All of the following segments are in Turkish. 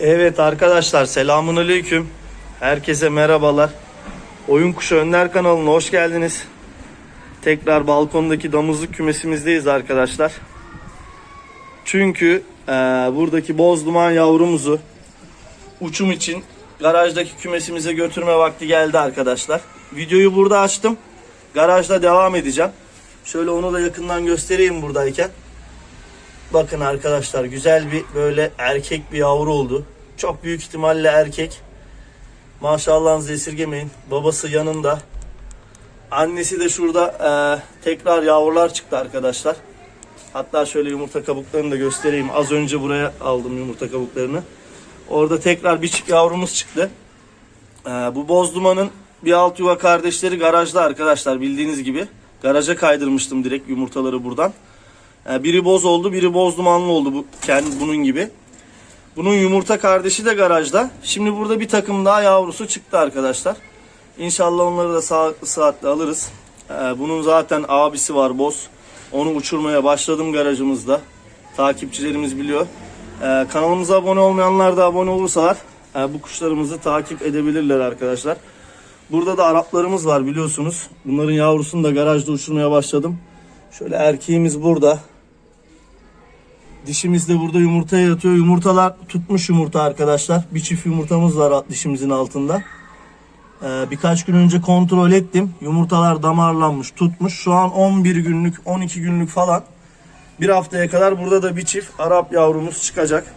Evet arkadaşlar selamun aleyküm. Herkese merhabalar. Oyun Kuşu Önler kanalına hoş geldiniz. Tekrar balkondaki damızlık kümesimizdeyiz arkadaşlar. Çünkü eee, buradaki boz duman yavrumuzu uçum için garajdaki kümesimize götürme vakti geldi arkadaşlar. Videoyu burada açtım. Garajda devam edeceğim. Şöyle onu da yakından göstereyim buradayken. Bakın arkadaşlar güzel bir böyle erkek bir yavru oldu. Çok büyük ihtimalle erkek. Maşallahınızı esirgemeyin. Babası yanında. Annesi de şurada eee, tekrar yavrular çıktı arkadaşlar. Hatta şöyle yumurta kabuklarını da göstereyim. Az önce buraya aldım yumurta kabuklarını. Orada tekrar bir çift yavrumuz çıktı. Eee, bu boz dumanın bir alt yuva kardeşleri garajda arkadaşlar bildiğiniz gibi. Garaja kaydırmıştım direkt yumurtaları buradan. Ee, Biri boz oldu, biri boz dumanlı oldu bu kendi bunun gibi. Bunun yumurta kardeşi de garajda. Şimdi burada bir takım daha yavrusu çıktı arkadaşlar. İnşallah onları da sağlıklı saatte alırız. Ee, Bunun zaten abisi var boz. Onu uçurmaya başladım garajımızda. Takipçilerimiz biliyor. Ee, Kanalımıza abone olmayanlar da abone olursalar e, bu kuşlarımızı takip edebilirler arkadaşlar. Burada da Araplarımız var biliyorsunuz. Bunların yavrusunu da garajda uçurmaya başladım. Şöyle erkeğimiz burada. Dişimiz de burada yumurtaya yatıyor. Yumurtalar tutmuş yumurta arkadaşlar. Bir çift yumurtamız var dişimizin altında. Ee, birkaç gün önce kontrol ettim. Yumurtalar damarlanmış, tutmuş. Şu an 11 günlük, 12 günlük falan. Bir haftaya kadar burada da bir çift Arap yavrumuz çıkacak.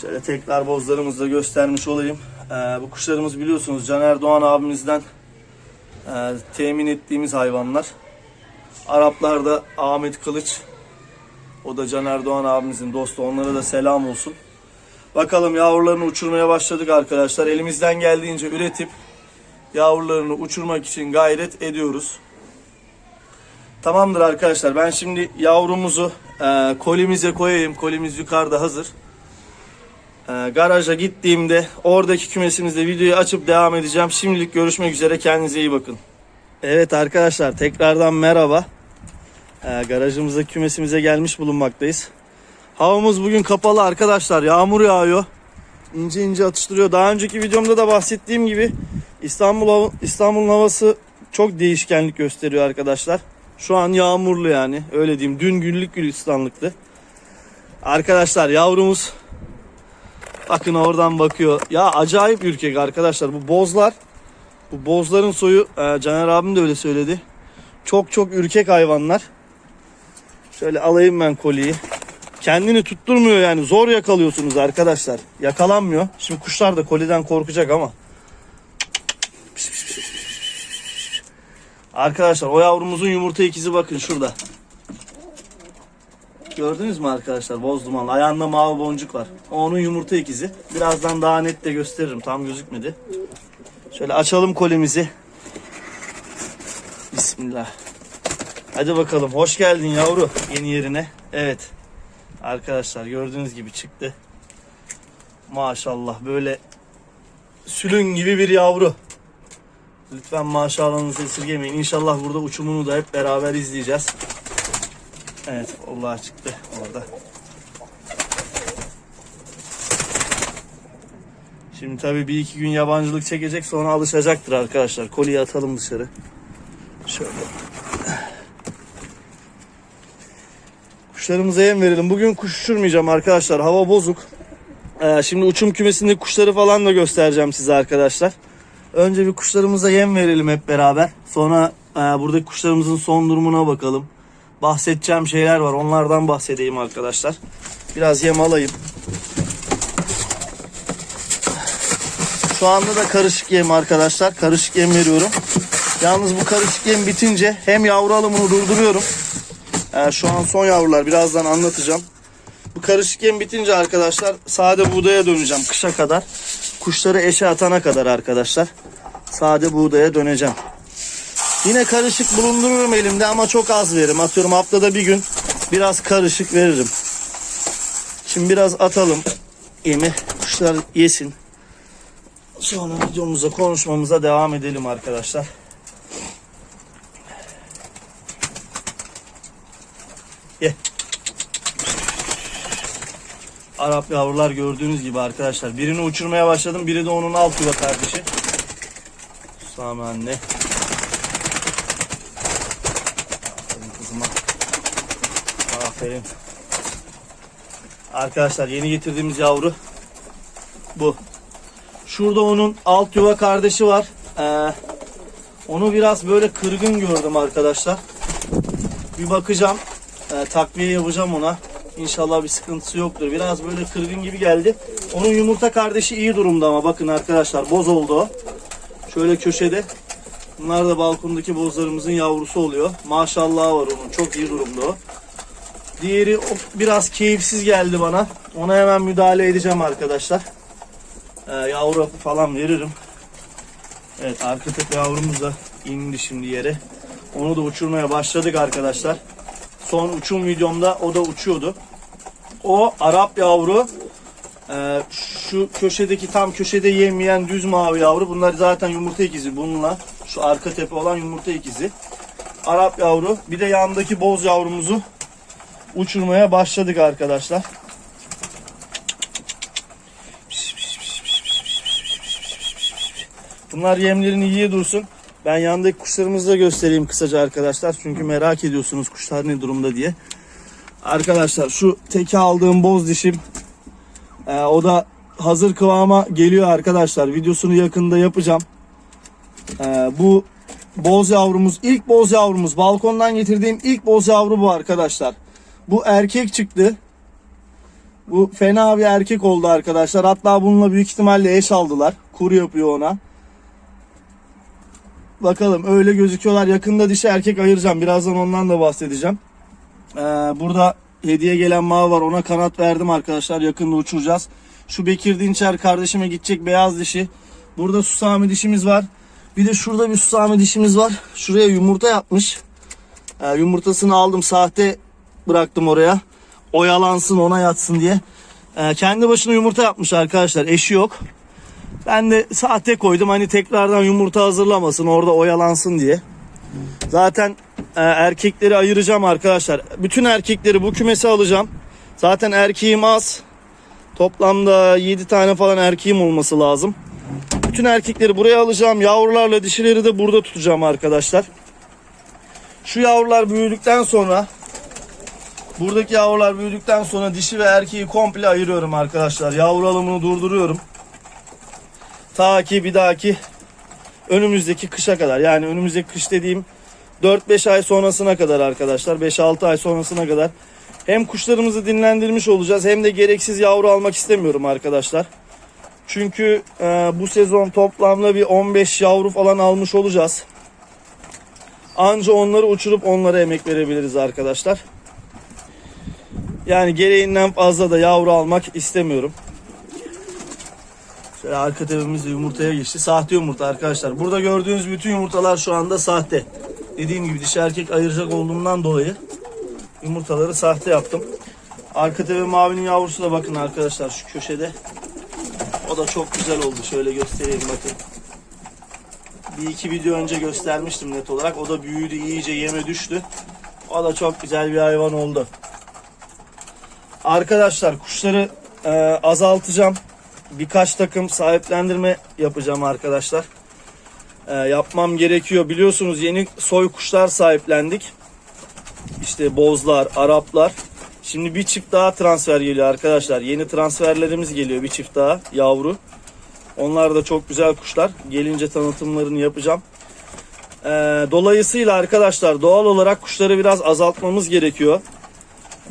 Şöyle tekrar bozlarımızı da göstermiş olayım. Ee, bu kuşlarımız biliyorsunuz Caner Doğan abimizden e, temin ettiğimiz hayvanlar. Araplarda Ahmet Kılıç. O da Caner Doğan abimizin dostu. Onlara da selam olsun. Bakalım yavrularını uçurmaya başladık arkadaşlar. Elimizden geldiğince üretip yavrularını uçurmak için gayret ediyoruz. Tamamdır arkadaşlar. Ben şimdi yavrumuzu e, kolimize koyayım. Kolimiz yukarıda hazır. E, garaja gittiğimde oradaki kümesimizde videoyu açıp devam edeceğim. Şimdilik görüşmek üzere. Kendinize iyi bakın. Evet arkadaşlar tekrardan merhaba. Ee, garajımıza kümesimize gelmiş bulunmaktayız. Havamız bugün kapalı arkadaşlar. Yağmur yağıyor. İnce ince atıştırıyor. Daha önceki videomda da bahsettiğim gibi İstanbul İstanbul'un havası çok değişkenlik gösteriyor arkadaşlar. Şu an yağmurlu yani. Öyle diyeyim. Dün günlük gülistanlıktı. Arkadaşlar yavrumuz bakın oradan bakıyor. Ya acayip ürkek arkadaşlar. Bu bozlar bu bozların soyu e, Caner abim de öyle söyledi. Çok çok ürkek hayvanlar. Şöyle alayım ben koliyi. Kendini tutturmuyor yani zor yakalıyorsunuz arkadaşlar. Yakalanmıyor. Şimdi kuşlar da koliden korkacak ama. Arkadaşlar o yavrumuzun yumurta ikizi bakın şurada. Gördünüz mü arkadaşlar boz dumanlı ayağında mavi boncuk var. Onun yumurta ikizi. Birazdan daha net de gösteririm tam gözükmedi. Şöyle açalım kolimizi. Bismillah. Hadi bakalım. Hoş geldin yavru yeni yerine. Evet. Arkadaşlar gördüğünüz gibi çıktı. Maşallah böyle sülün gibi bir yavru. Lütfen maşallahınızı esirgemeyin. İnşallah burada uçumunu da hep beraber izleyeceğiz. Evet Allah çıktı orada. Şimdi tabii bir iki gün yabancılık çekecek sonra alışacaktır arkadaşlar. Koliyi atalım dışarı. Şöyle. Kuşlarımıza yem verelim. Bugün kuş uçurmayacağım arkadaşlar. Hava bozuk. Ee, şimdi uçum kümesindeki kuşları falan da göstereceğim size arkadaşlar. Önce bir kuşlarımıza yem verelim hep beraber. Sonra e, buradaki kuşlarımızın son durumuna bakalım. Bahsedeceğim şeyler var. Onlardan bahsedeyim arkadaşlar. Biraz yem alayım. Şu anda da karışık yem arkadaşlar. Karışık yem veriyorum. Yalnız bu karışık yem bitince hem yavru alımını durduruyorum. Ee, şu an son yavrular. Birazdan anlatacağım. Bu karışık yem bitince arkadaşlar sade buğdaya döneceğim kışa kadar. Kuşları eşe atana kadar arkadaşlar. Sade buğdaya döneceğim. Yine karışık bulundururum elimde ama çok az veririm. Atıyorum haftada bir gün biraz karışık veririm. Şimdi biraz atalım yemi. Kuşlar yesin. Sonra videomuza konuşmamıza devam edelim arkadaşlar. Ye. Arap yavrular gördüğünüz gibi arkadaşlar. Birini uçurmaya başladım. Biri de onun alt yuva kardeşi. Sami anne. Aferin kızıma. Aferin. Arkadaşlar yeni getirdiğimiz yavru bu. Şurada onun alt yuva kardeşi var. Ee, onu biraz böyle kırgın gördüm arkadaşlar. Bir bakacağım. Ee, takviye yapacağım ona. İnşallah bir sıkıntısı yoktur. Biraz böyle kırgın gibi geldi. Onun yumurta kardeşi iyi durumda ama bakın arkadaşlar boz oldu. Şöyle köşede. Bunlar da balkondaki bozlarımızın yavrusu oluyor. Maşallah var onun. Çok iyi durumda o. Diğeri biraz keyifsiz geldi bana. Ona hemen müdahale edeceğim arkadaşlar. Ee, yavru falan veririm. Evet arka tepe yavrumuz da indi şimdi yere. Onu da uçurmaya başladık arkadaşlar. Son uçum videomda o da uçuyordu. O Arap yavru. Ee, şu köşedeki tam köşede yemeyen düz mavi yavru. Bunlar zaten yumurta ikizi bununla. Şu arka tepe olan yumurta ikizi. Arap yavru. Bir de yandaki boz yavrumuzu uçurmaya başladık arkadaşlar. Bunlar yemlerini yiye dursun. Ben yandaki kuşlarımızı da göstereyim kısaca arkadaşlar. Çünkü merak ediyorsunuz kuşlar ne durumda diye. Arkadaşlar şu teki aldığım boz dişim. Ee, o da hazır kıvama geliyor arkadaşlar. Videosunu yakında yapacağım. Ee, bu boz yavrumuz, ilk boz yavrumuz. Balkondan getirdiğim ilk boz yavru bu arkadaşlar. Bu erkek çıktı. Bu fena bir erkek oldu arkadaşlar. Hatta bununla büyük ihtimalle eş aldılar. Kur yapıyor ona. Bakalım öyle gözüküyorlar. Yakında dişi erkek ayıracağım. Birazdan ondan da bahsedeceğim. Ee, burada hediye gelen mavi var. Ona kanat verdim arkadaşlar. Yakında uçuracağız. Şu Bekir Dinçer kardeşime gidecek beyaz dişi. Burada susami dişimiz var. Bir de şurada bir susami dişimiz var. Şuraya yumurta yapmış. Ee, yumurtasını aldım. Sahte bıraktım oraya. Oyalansın ona yatsın diye. Ee, kendi başına yumurta yapmış arkadaşlar. Eşi yok. Ben de sahte koydum hani tekrardan yumurta hazırlamasın orada oyalansın diye. Zaten e, erkekleri ayıracağım arkadaşlar. Bütün erkekleri bu kümese alacağım. Zaten erkeğim az. Toplamda 7 tane falan erkeğim olması lazım. Bütün erkekleri buraya alacağım. Yavrularla dişileri de burada tutacağım arkadaşlar. Şu yavrular büyüdükten sonra buradaki yavrular büyüdükten sonra dişi ve erkeği komple ayırıyorum arkadaşlar. Yavru alımını durduruyorum. Ta ki bir dahaki önümüzdeki kışa kadar yani önümüzdeki kış dediğim 4-5 ay sonrasına kadar arkadaşlar 5-6 ay sonrasına kadar hem kuşlarımızı dinlendirmiş olacağız hem de gereksiz yavru almak istemiyorum arkadaşlar. Çünkü e, bu sezon toplamda bir 15 yavru falan almış olacağız. Anca onları uçurup onlara emek verebiliriz arkadaşlar. Yani gereğinden fazla da yavru almak istemiyorum. Şöyle arka tepemiz yumurtaya geçti. Sahte yumurta arkadaşlar. Burada gördüğünüz bütün yumurtalar şu anda sahte. Dediğim gibi dişi erkek ayıracak olduğumdan dolayı yumurtaları sahte yaptım. Arka tepe mavinin yavrusu da bakın arkadaşlar şu köşede. O da çok güzel oldu. Şöyle göstereyim bakın. Bir iki video önce göstermiştim net olarak. O da büyüdü iyice yeme düştü. O da çok güzel bir hayvan oldu. Arkadaşlar kuşları e, azaltacağım birkaç takım sahiplendirme yapacağım arkadaşlar. Ee, yapmam gerekiyor. Biliyorsunuz yeni soy kuşlar sahiplendik. İşte bozlar, Araplar. Şimdi bir çift daha transfer geliyor arkadaşlar. Yeni transferlerimiz geliyor bir çift daha yavru. Onlar da çok güzel kuşlar. Gelince tanıtımlarını yapacağım. Ee, dolayısıyla arkadaşlar doğal olarak kuşları biraz azaltmamız gerekiyor.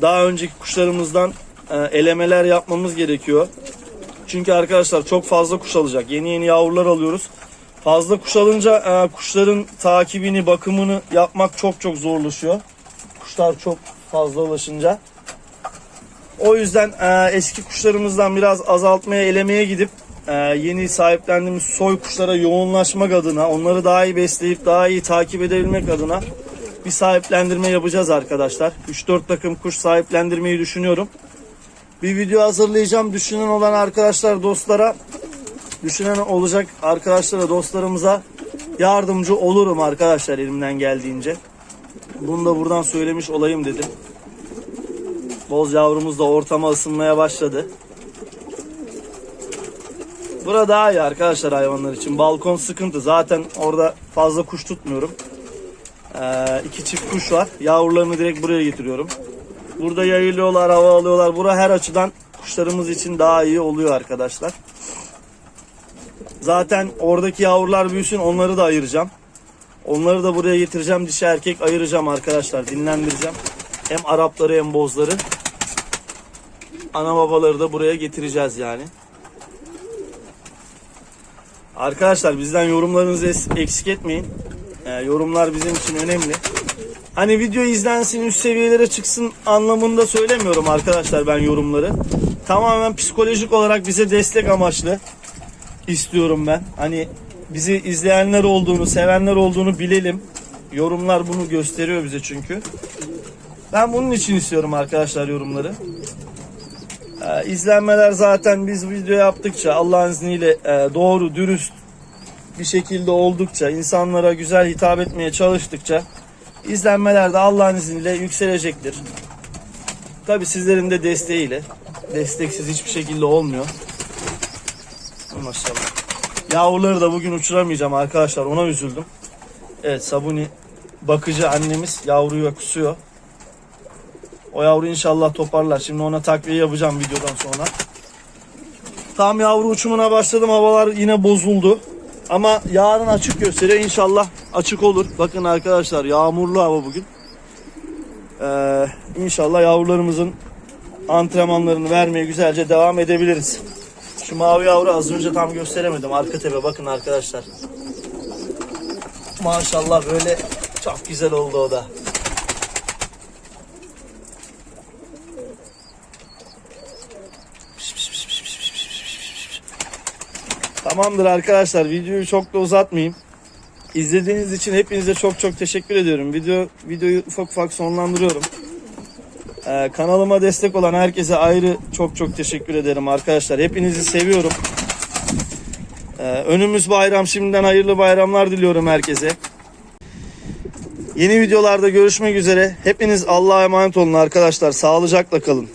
Daha önceki kuşlarımızdan e, elemeler yapmamız gerekiyor. Çünkü arkadaşlar çok fazla kuş alacak. Yeni yeni yavrular alıyoruz. Fazla kuş alınca e, kuşların takibini, bakımını yapmak çok çok zorlaşıyor. Kuşlar çok fazla ulaşınca. O yüzden e, eski kuşlarımızdan biraz azaltmaya, elemeye gidip e, yeni sahiplendiğimiz soy kuşlara yoğunlaşmak adına, onları daha iyi besleyip daha iyi takip edebilmek adına bir sahiplendirme yapacağız arkadaşlar. 3-4 takım kuş sahiplendirmeyi düşünüyorum bir video hazırlayacağım. Düşünen olan arkadaşlar, dostlara, düşünen olacak arkadaşlara, dostlarımıza yardımcı olurum arkadaşlar elimden geldiğince. Bunu da buradan söylemiş olayım dedim. Boz yavrumuz da ortama ısınmaya başladı. Bura daha iyi arkadaşlar hayvanlar için. Balkon sıkıntı. Zaten orada fazla kuş tutmuyorum. Ee, iki çift kuş var. Yavrularını direkt buraya getiriyorum. Burada yayılıyorlar, hava alıyorlar. Bura her açıdan kuşlarımız için daha iyi oluyor arkadaşlar. Zaten oradaki yavrular büyüsün onları da ayıracağım. Onları da buraya getireceğim. Dişi erkek ayıracağım arkadaşlar. Dinlendireceğim. Hem Arapları hem bozları. Ana babaları da buraya getireceğiz yani. Arkadaşlar bizden yorumlarınızı eksik etmeyin. Ee, yorumlar bizim için önemli. Hani video izlensin üst seviyelere çıksın anlamında söylemiyorum arkadaşlar ben yorumları. Tamamen psikolojik olarak bize destek amaçlı istiyorum ben. Hani bizi izleyenler olduğunu, sevenler olduğunu bilelim. Yorumlar bunu gösteriyor bize çünkü. Ben bunun için istiyorum arkadaşlar yorumları. Ee, izlenmeler zaten biz video yaptıkça Allah'ın izniyle e, doğru, dürüst bir şekilde oldukça, insanlara güzel hitap etmeye çalıştıkça izlenmeler de Allah'ın izniyle yükselecektir. Tabi sizlerin de desteğiyle. Desteksiz hiçbir şekilde olmuyor. Maşallah. Yavruları da bugün uçuramayacağım arkadaşlar. Ona üzüldüm. Evet Sabuni bakıcı annemiz yavruyu kusuyor. O yavru inşallah toparlar. Şimdi ona takviye yapacağım videodan sonra. Tam yavru uçumuna başladım. Havalar yine bozuldu. Ama yarın açık gösteriyor. İnşallah açık olur. Bakın arkadaşlar yağmurlu hava bugün. Ee, inşallah yavrularımızın antrenmanlarını vermeye güzelce devam edebiliriz. Şu mavi yavru az önce tam gösteremedim. Arka tepe bakın arkadaşlar. Maşallah böyle çok güzel oldu o da. Tamamdır arkadaşlar videoyu çok da uzatmayayım. İzlediğiniz için hepinize çok çok teşekkür ediyorum. Video videoyu ufak ufak sonlandırıyorum. Ee, kanalıma destek olan herkese ayrı çok çok teşekkür ederim arkadaşlar. Hepinizi seviyorum. Ee, önümüz bayram. Şimdiden hayırlı bayramlar diliyorum herkese. Yeni videolarda görüşmek üzere. Hepiniz Allah'a emanet olun arkadaşlar. Sağlıcakla kalın.